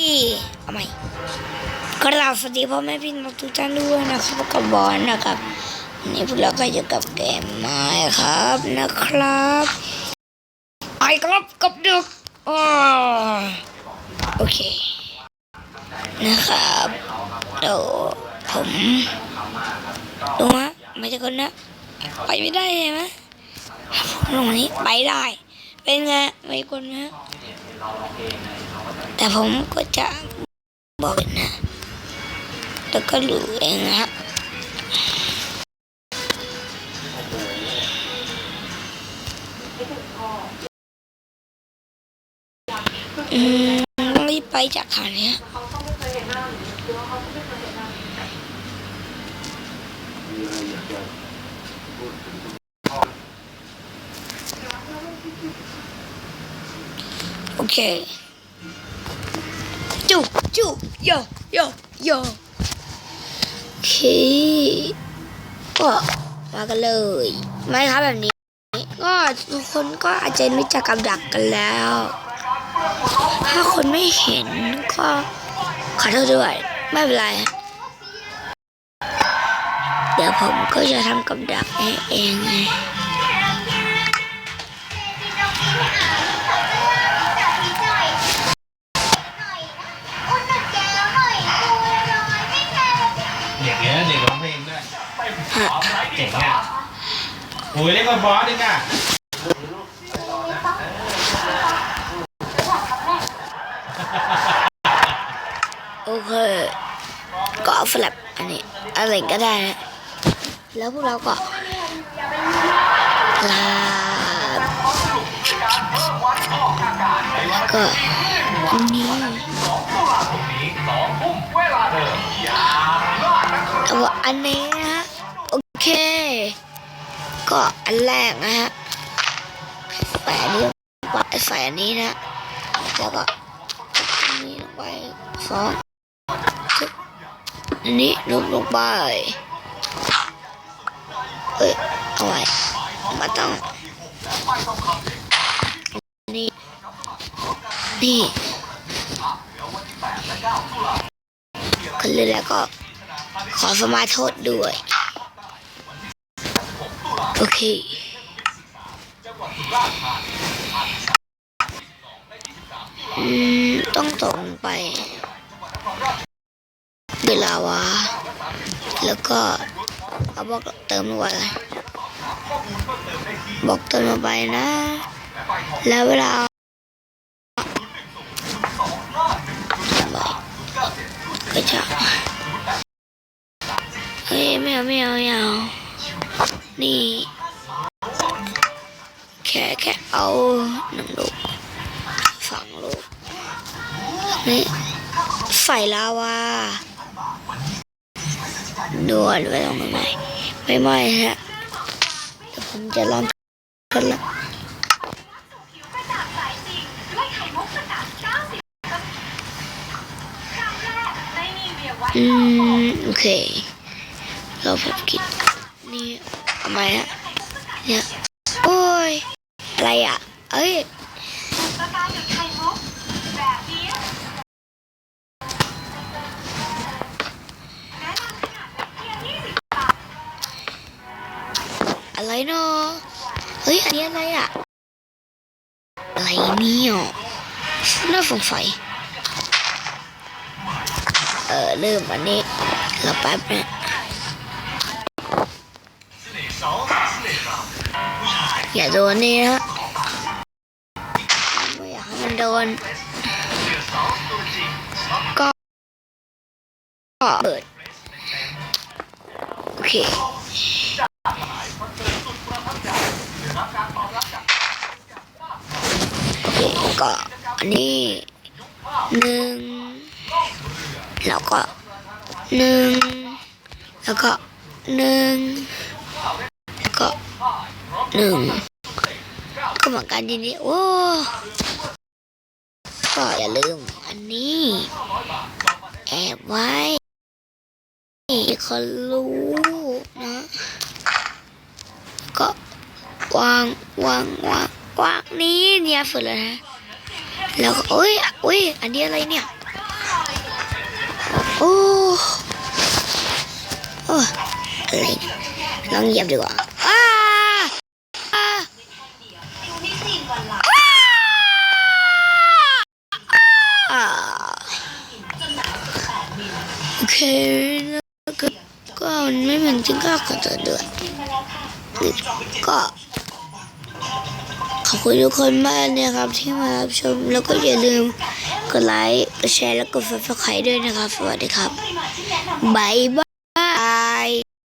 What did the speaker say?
เอาใหม่กราบสวัสดีพ่อแม่พี่น้องทุกท่านด้วยนะครับกับบอลนะครับนี่พวกเราก็อยู่กับเกมไม้ครับนะครับไอ้ครับกับดึกอ๋อโอเค นะครับเดี๋ยวผมดูฮะไม่ใช่คนนะไปไม่ได้ใช่ไหมลงนี้ไปได้ เป็นไงไม่คนนะ แต่ผมก็จะบอกนะ แล้วก็รู้เองนะฮะอืมต้องรีบไปจากขานี้โอเค จูจูโยโยโยโอเคก็มากันเลยไหมครับแบบนี้ ก็ทุกคนก็อาจจะรู้จักกับดักกันแล้ว ถ้าคนไม่เห็นก็ขอโทษด้วยไม่เป็นไร เดี๋ยวผมก็จะทำกับดักให้เองไง เด็กเนี้ยเด็กร้องเพลงด้วยเจ๋งอะโอ้ยเล่นกับบอสดิค่ะโอเคก็เอาแฟลปอันนี้อะไรก็ได้นะแล้วพวกเราก็ลาก็อัน นี้เอาอันนี้นะฮะโอเค ก็อันแรกนะฮะใส่นี้ใส่อันนี้นะแล้วก็นี้ลงไปสองอันนี้ลุกลงไปเอ้ยเอาไว้มาต้องนี่นี่คนเลยแล้วก็ ขอสมาโทษด้วย โอเคอืมต้องตรงไปเวลาวะแล้วก็เอาบอกเติมลงไปบอกเติมลงไปนะ แล้วเวลาก็จะ ไม่เอาไม่เอาไม่เอานี่ แค่แค่เอาหนึ่งลูกสองลูกนี่ใส่ลาวาด่วนไปตรงไหนไม่ไหม่ฮะแต่ผมจะลองกันละอืม โอเค เราแบบคิด นี่ทำไมฮะเนี่ยโอ้ย อะไรอะ เอ้ยอะไรเนาะเฮ้ย อันนี้อะไรอะอะไรเนี่ยน่าสงสัยเออเริ่มอันนี้เราแป๊บนะ อย่าโดนนี่นะไม่อยากให้มันโดนก็ก็เปิด โอเคโอเคก็อันนี้หนึ่งแล้วก็หนึ่งแล้วก็หนึ่งแล้ว ก็หนึ่งก็เหมือนกันทีนี้โอ้ก็อย่าลืมอันนี้ แอบไว้คนรู้นะ ก็วางวางวางวางนี้เนี่ยฝึกแล้วนะแล้วก็โอ้ยโอ้ยอันนี้อะไรเนี่ยโอ้โอ้อะไรลองเหยียบดีกว่าอ้าโอ เคแล้วก็ก็มันไม่เหมือนที่ก็ขอตัวด้วยก็ขอบคุณทุกคนมากนะครับที่มารับชมแล้วก็อย่าลืมกดไลค์กดแชร์แล้วกด subscribe ด้วยนะครับ สวัสดีครับบายบาย